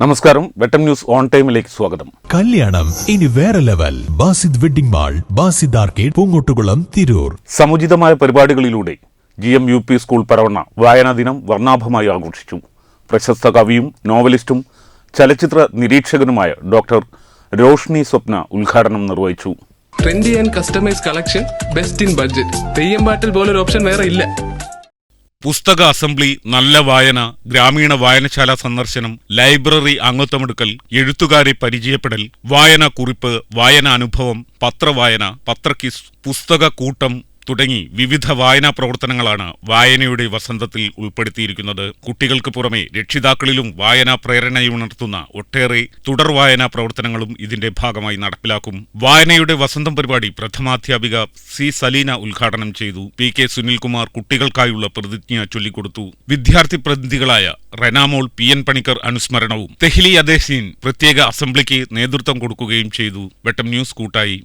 നമസ്കാരം വെട്ടം news on ടൈമിലേക്ക് സ്വാഗതം. കല്യാണം ഇനി വേറെ level. Basid wedding mall Basid arcade Poongottukulam Tirur. സമുചിതമായ പരിപാടികളിലൂടെ G M U P school Paravanna വായനാ ദിനം വർണാഭമായി ആഘോഷിച്ചു. പ്രശസ്ത കവിയും നോവലിസ്റ്റും ചലച്ചിത്ര നിരീക്ഷകനുമായ ഡോക്ടർ രോഷ്ണി സ്വപ്ന ഉദ്ഘാടനം നിർവഹിച്ചു. Trendy and customise collection best in budget theyyam പാട്ടിൽ പോലൊരു ഓപ്ഷൻ വേറെ ഇല്ല. പുസ്തക അസംബ്ലി നല്ല വായന ഗ്രാമീണ വായനശാല സന്ദർശനം ലൈബ്രറി അംഗത്വമെടുക്കൽ എഴുത്തുകാരെ പരിചയപ്പെടൽ വായന കുറിപ്പ് വായന അനുഭവം പത്രവായന പത്രക്കിസ് പുസ്തക കൂട്ടം തുടങ്ങി വിവിധ വായനാ പ്രവർത്തനങ്ങളാണ് വായനയുടെ വസന്തത്തിൽ ഉൾപ്പെടുത്തിയിരിക്കുന്നത്. കുട്ടികൾക്ക് പുറമെ രക്ഷിതാക്കളിലും വായനാ പ്രേരണയുണർത്തുന്ന ഒട്ടേറെ തുടർ വായനാ പ്രവർത്തനങ്ങളും ഇതിന്റെ ഭാഗമായി നടപ്പിലാക്കും. വായനയുടെ വസന്തം പരിപാടി പ്രഥമാധ്യാപിക സി സലീന ഉദ്ഘാടനം ചെയ്തു. പി കെ സുനിൽകുമാർ കുട്ടികൾക്കായുള്ള പ്രതിജ്ഞ ചൊല്ലിക്കൊടുത്തു. വിദ്യാർത്ഥി പ്രതിനിധികളായ റെനാമോൾ പി എൻ പണിക്കർ അനുസ്മരണവും തെഹ്ലി അദേസീൻ പ്രത്യേക അസംബ്ലിക്ക് നേതൃത്വം കൊടുക്കുകയും ചെയ്തു. വെട്ടം ന്യൂസ് കൂട്ടായി.